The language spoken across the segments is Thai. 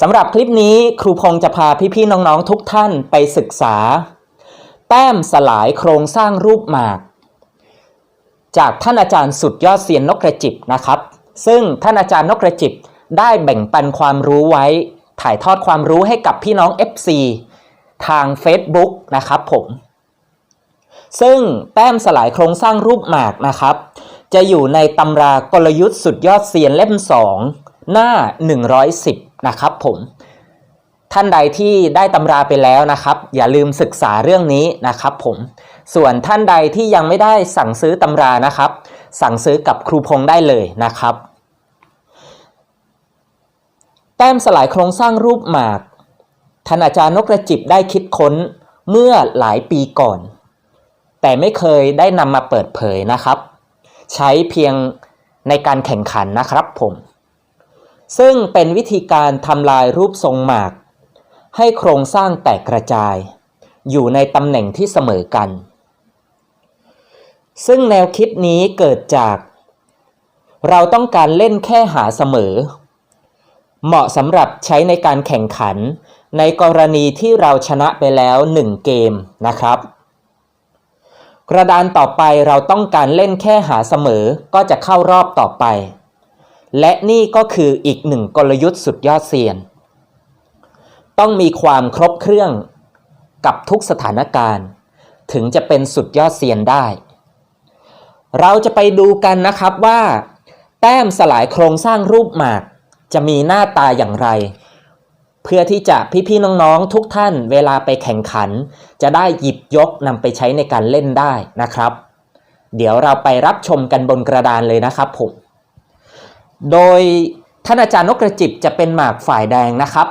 สำหรับคลิปนี้ครูพงษ์จะพาพี่ๆน้องๆทุกท่านไปศึกษา แต้มสลายโครงสร้างรูปหมาก จากท่านอาจารย์สุดยอดเซียนนกกระจิบนะครับ ซึ่งท่านอาจารย์นกกระจิบได้แบ่งปันความรู้ไว้ ถ่ายทอดความรู้ให้กับพี่น้อง FC ทาง Facebook นะครับผมซึ่งแต้มสลายโครงสร้างรูปหมากนะครับ จะอยู่ในตำรากลยุทธ์สุดยอดเซียนเล่ม 2 หน้า 110 นะครับผมท่านใดที่ได้ตำราไปแล้วนะครับ อย่าลืมศึกษาเรื่องนี้นะครับผมส่วนท่านใดที่ยังไม่ได้สั่งซื้อตำรานะครับ สั่งซื้อกับครูพงได้เลยนะครับ แต้มสลายโครงสร้างรูปหมากท่านอาจารย์นกกระจิบได้คิดค้นเมื่อหลายปีก่อน แต่ไม่เคยได้นำมาเปิดเผยนะครับ ใช้เพียงในการแข่งขันนะครับผม ซึ่งเป็นวิธีการทำลายรูปทรงหมาก ให้โครงสร้างแตกกระจาย อยู่ในตำแหน่งที่เสมอกัน ซึ่งแนวคิดนี้เกิดจาก เราต้องการเล่นแค่หาเสมอ เหมาะสำหรับใช้ในการแข่งขัน ในกรณีที่เราชนะไปแล้ว 1 เกมนะครับ กระดานต่อไปเราต้องการเล่นแค่หาเสมอก็จะเข้ารอบต่อไป และนี่ก็คืออีกหนึ่งกลยุทธ์สุดยอดเซียน ต้องมีความครบเครื่องกับทุกสถานการณ์ ถึงจะเป็นสุดยอดเซียนได้ เราจะไปดูกันนะครับว่า แต้มสลายโครงสร้างรูปหมาก จะมีหน้าตาอย่างไร เพื่อที่จะพี่ๆน้องๆทุกท่านเวลาไปแข่งขัน จะได้หยิบยกนำไปใช้ในการเล่นได้นะครับ เดี๋ยวเราไปรับชมกันบนกระดานเลยนะครับผม โดยท่านอาจารย์นกกระจิบจะเป็นหมากฝ่ายแดงนะครับ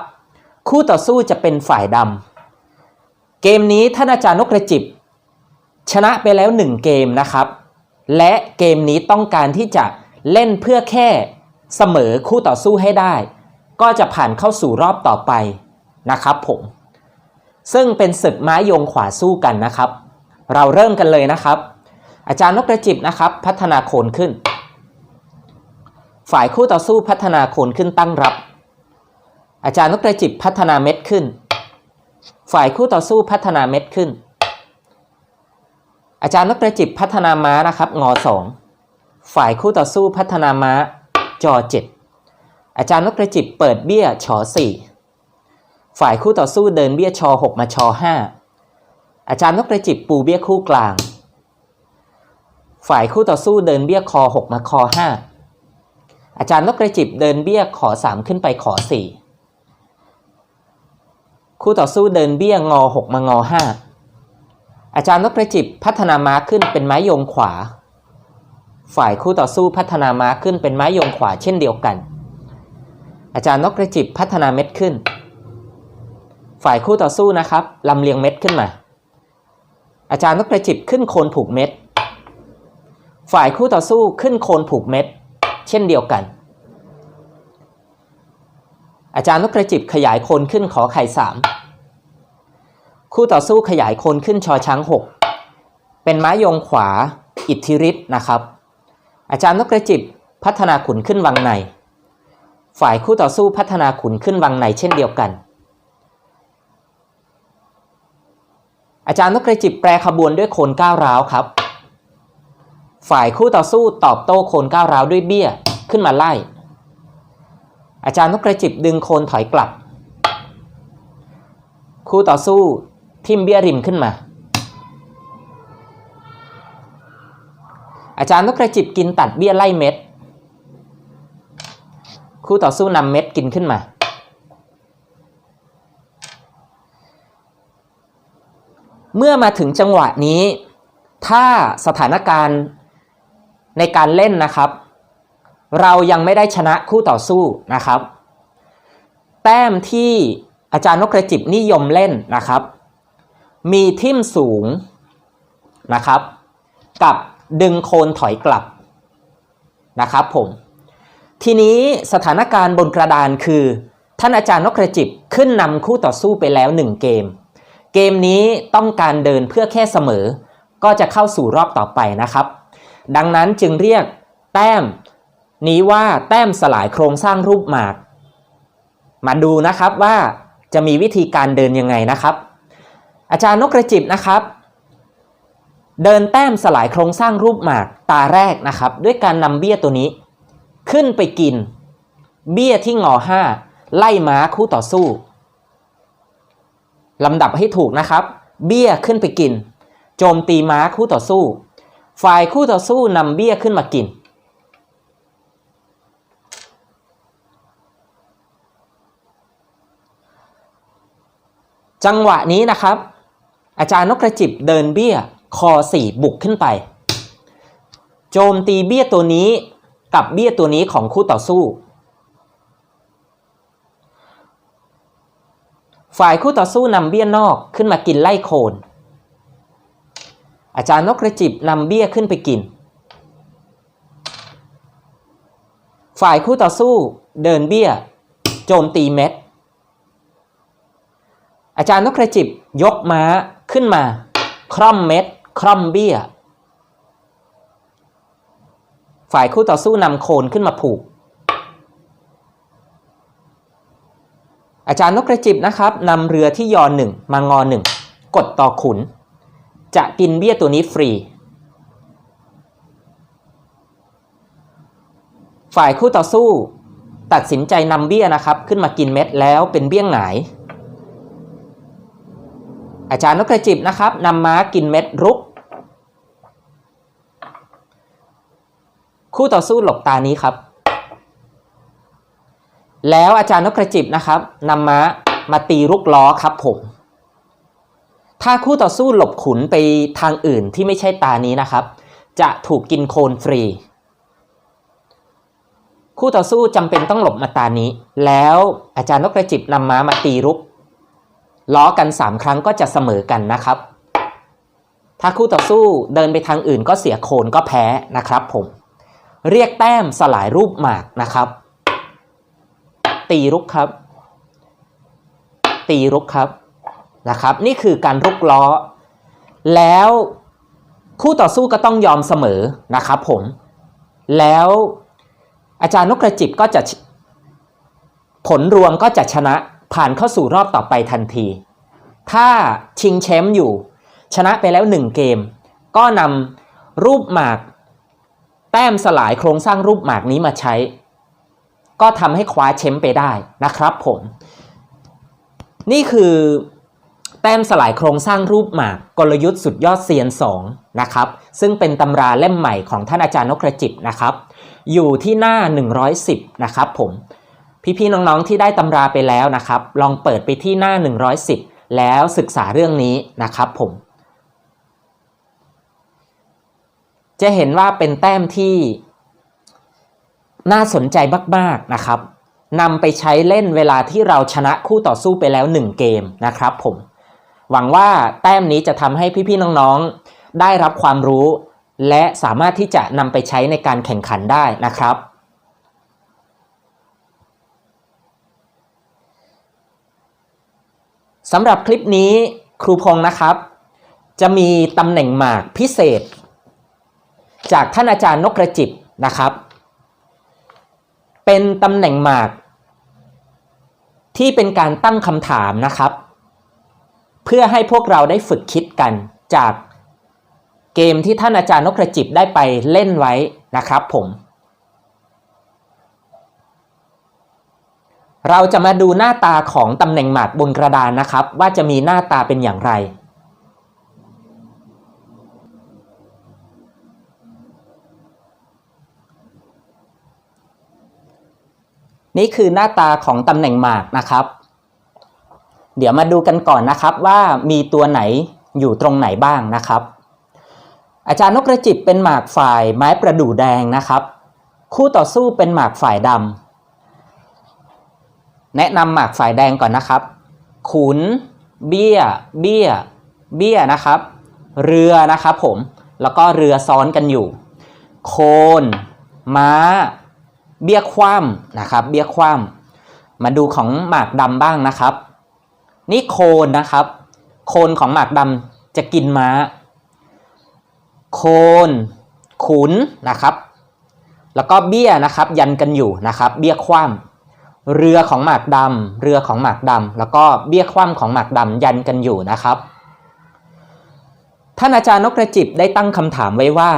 คู่ต่อสู้จะเป็นฝ่ายดำเกมนี้ท่านอาจารย์นกกระจิบ ชนะไปแล้ว 1 เกมนะครับ และเกมนี้ต้องการที่จะเล่นเพื่อแค่เสมอคู่ต่อสู้ให้ได้ ก็จะผ่านเข้าสู่รอบต่อไปนะครับผม ซึ่งเป็นศึกไม้ยงขวาสู้กันนะครับ เราเริ่มกันเลยนะครับ อาจารย์นกกระจิบนะครับ พัฒนาโคนขึ้น ฝ่ายคู่ต่อสู้พัฒนาโคนขึ้นตั้งรับ อาจารย์นกกระจิบพัฒนาเม็ดขึ้น ฝ่ายคู่ต่อสู้พัฒนาเม็ดขึ้น อาจารย์นกกระจิบพัฒนาม้านะครับงอสองฝ่ายคู่ต่อสู้พัฒนาม้าจอเจ็ดอาจารย์นกกระจิบเปิดเบี้ยชอสี่ฝ่ายคู่ต่อสู้เดินเบี้ยชอหกมาชอห้าอาจารย์นกกระจิบปูเบี้ยคู่กลาง ฝ่ายคู่ต่อสู้เดินเบี้ยคอหกมาคอห้า อาจารย์นกกระจิบเดินเบี้ยขอสามขึ้นไปขอสี่คู่ต่อสู้เดินเบี้ยงอหกมางอห้าอาจารย์นกกระจิบพัฒนาม้าขึ้นเป็นไม้ยงขวา ฝ่ายคู่ต่อสู้พัฒนาม้าขึ้นเป็นไม้ยงขวาเช่นเดียวกัน อาจารย์นกกระจิบพัฒนาเม็ดขึ้น ฝ่ายคู่ต่อสู้นะครับลำเลียงเม็ดขึ้นมา อาจารย์นกกระจิบขึ้นโคนผูกเม็ด ฝ่ายคู่ต่อสู้ขึ้นโคนผูกเม็ด เช่นเดียวกัน อาจารย์นกกระจิบขยายโคนขึ้นขอไข่สามคู่ต่อสู้ขยายโคนขึ้นชอช้างหกเป็นไม้ยงขวา อิทธิฤทธิ์นะครับ อาจารย์นกกระจิบพัฒนาขุนขึ้นวังใน ฝ่ายคู่ต่อสู้พัฒนาขุนขึ้นวังในเช่นเดียวกัน อาจารย์นกกระจิบแปรขบวนด้วยโคนก้าวร้าวครับ ฝ่ายคู่ต่อสู้ตอบโต้โคนก้าวร้าวด้วยเบี้ยขึ้นมาไล่ อาจารย์นกกระจิบดึงโคนถอยกลับ คู่ต่อสู้ทิมเบี้ยริมขึ้นมา อาจารย์นกกระจิบกินตัดเบี้ยไล่เม็ด คู่ต่อสู้นำเม็ดกินขึ้นมา เมื่อมาถึงจังหวะนี้ถ้าสถานการณ์ ในการเล่นนะครับ เรายังไม่ได้ชนะคู่ต่อสู้นะครับ แต้มที่อาจารย์นกกระจิบนิยมเล่นนะครับ มีทิ่มสูงนะครับ กับดึงโคนถอยกลับนะครับผม ทีนี้สถานการณ์บนกระดานคือ ท่านอาจารย์นกกระจิบขึ้นนำคู่ต่อสู้ไปแล้ว 1 เกม เกมนี้ต้องการเดินเพื่อแค่เสมอ ก็จะเข้าสู่รอบต่อไปนะครับ ดังนั้นจึงเรียกแต้ม นี้ว่าแต้มสลายโครงสร้างรูปหมาก มาดูนะครับว่าจะมีวิธีการเดินยังไงนะครับ อาจารย์นกกระจิบนะครับ เดินแต้มสลายโครงสร้างรูปหมากตาแรกนะครับ ด้วยการนำเบี้ยตัวนี้ ขึ้นไปกิน เบี้ยที่งอห้าไล่ม้าคู่ต่อสู้ลำดับให้ถูกนะครับ เบี้ยขึ้นไปกิน โจมตีม้าคู่ต่อสู้ ฝ่ายคู่ต่อสู้นำเบี้ยขึ้นมากิน จังหวะนี้นะครับ อาจารย์นกกระจิบเดินเบี้ยคอสี่บุกขึ้นไป โจมตีเบี้ยตัวนี้กับเบี้ยตัวนี้ของคู่ต่อสู้ ฝ่ายคู่ต่อสู้นำเบี้ยนอกขึ้นมากินไล่โคน อาจารย์นกกระจิบนำเบี้ยขึ้นไปกิน ฝ่ายคู่ต่อสู้เดินเบี้ย โจมตีเม็ด อาจารย์นกกระจิบยกม้าขึ้นมา คร่อมเม็ด คร่อมเบี้ย ฝ่ายคู่ต่อสู้นำโคนขึ้นมาผูก อาจารย์นกกระจิบนะครับนำเรือที่ยอหนึ่งมางอหนึ่งกดต่อขุน จะกินเบี้ยตัวนี้ฟรี ฝ่ายคู่ต่อสู้ ตัดสินใจนำเบี้ยนะครับ ขึ้นมากินเม็ดแล้วเป็นเบี้ยหงาย อาจารย์นกกระจิบนะครับนำม้ากินเม็ดรุก คู่ต่อสู้หลบตานี้ครับ แล้วอาจารย์นกกระจิบนะครับนำม้ามาตีรุกล้อครับผม ถ้าคู่ต่อสู้หลบขุนไปทางอื่นที่ไม่ใช่ตานี้นะครับ จะถูกกินโคนฟรี คู่ต่อสู้จำเป็นต้องหลบมาตานี้ แล้วอาจารย์นกกระจิบนำม้ามาตีรุก ล้อกัน 3 ครั้งก็จะเสมอกันนะครับ ถ้าคู่ต่อสู้เดินไปทางอื่นก็เสียโคนก็แพ้นะครับผม เรียกแต้มสลายรูปหมากนะครับ ตีรุกครับ ตีรุกครับ นะครับ นี่คือการรุกล้อ แล้วคู่ต่อสู้ก็ต้องยอมเสมอนะครับผม แล้วอาจารย์นกกระจิบก็จะผลรวมก็จะชนะผ่านเข้าสู่รอบต่อไปทันที ถ้าชิงแชมป์อยู่ ชนะไปแล้ว 1 เกม ก็นำรูปหมาก แต้มสลายโครงสร้างรูปหมากนี้มาใช้ ก็ทำให้คว้าแชมป์ไปได้นะครับผม นี่คือ แต้มสลายโครงสร้างรูปหมากกลยุทธ์สุดยอดเซียน2นะครับซึ่งเป็นตำราเล่มใหม่ของท่านอาจารย์นกกระจิบนะครับอยู่ที่หน้า 110 นะครับผมพี่ๆน้องๆที่ได้ตำราไปแล้วนะครับ ลองเปิดไปที่หน้า 110 แล้วศึกษาเรื่องนี้นะครับผมจะเห็นว่าเป็นแต้มที่น่าสนใจมากๆนะครับนำไปใช้เล่นเวลาที่เราชนะคู่ต่อสู้ไปแล้ว 1 เกมนะครับผม หวังว่าแต้มนี้จะทำให้พี่ๆน้องๆ ได้รับความรู้ และสามารถที่จะนำไปใช้ในการแข่งขันได้นะครับ สำหรับคลิปนี้ครูพงศ์นะครับ จะมีตำแหน่งหมากพิเศษ จากท่านอาจารย์นกกระจิบนะครับ เป็นตำแหน่งหมาก ที่เป็นการตั้งคำถามนะครับ พื่อให้พวกเราได้ฝึกคิดกันจากเกมที่ท่านอาจารย์นกกระจิบได้ไปเล่นไว้นะครับผม เราจะมาดูหน้าตาของตำแหน่งหมากบนกระดานนะครับ ว่าจะมีหน้าตาเป็นอย่างไรนี่คือหน้าตาของตำแหน่งหมากนะครับ เดี๋ยวมาดูกันก่อนนะครับว่ามีตัวไหนอยู่ตรงไหนบ้างนะครับ อาจารย์นกกระจิบเป็นหมากฝ่ายไม้ประดู่แดงนะครับ คู่ต่อสู้เป็นหมากฝ่ายดำแนะนำหมากฝ่ายแดงก่อนนะครับ ขุน เบี้ย เบี้ย เบี้ยนะครับ เรือนะครับผมแล้วก็เรือซ้อนกันอยู่ โคน ม้า เบี้ยคว่ำนะครับ เบี้ยคว่ำมาดูของหมากดำบ้างนะครับ นี่โคนนะครับ โคนของหมากดำจะกินม้า โคน ขุนนะครับ แล้วก็เบี้ยนะครับ ยันกันอยู่นะครับ เบี้ยคว่ำเรือของหมากดำเรือของหมากดำแล้วก็เบี้ยคว่ำของหมากดำยันกันอยู่นะครับท่านอาจารย์นกกระจิบได้ตั้งคำถามไว้ว่า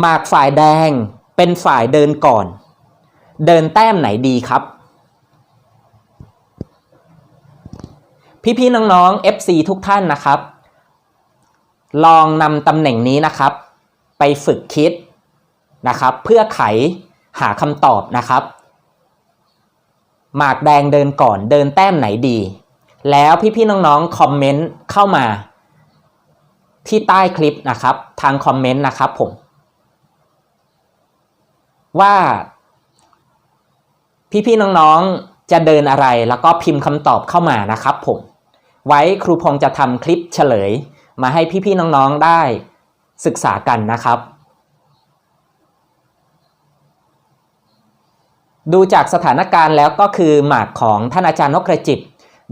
หมากฝ่ายแดงเป็นฝ่ายเดินก่อน เดินแต้มไหนดีครับ พี่ๆน้องๆ FC ทุกท่านนะครับ ลองนำตำแหน่งนี้นะครับ ไปฝึกคิดนะครับ เพื่อไขหาคำตอบนะครับ หมากแดงเดินก่อนเดินแต้มไหนดี แล้วพี่ๆน้องๆ คอมเมนต์เข้ามาที่ใต้คลิปนะครับ ทางคอมเมนต์นะครับผม ว่าพี่ๆน้องๆ จะเดินอะไรแล้วก็พิมพ์คำตอบเข้ามานะครับผม ไว้ครูพงษ์จะทำคลิปเฉลย มาให้พี่ๆน้องๆได้ศึกษากันนะครับ ดูจากสถานการณ์แล้วก็คือหมากของท่านอาจารย์นกกระจิบ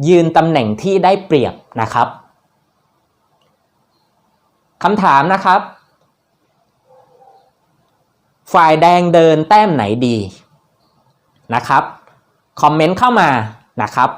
ยืนตำแหน่งที่ได้เปรียบนะครับคำถามนะครับ ฝ่ายแดงเดินแต้มไหนดีนะครับ คอมเมนต์เข้ามานะครับ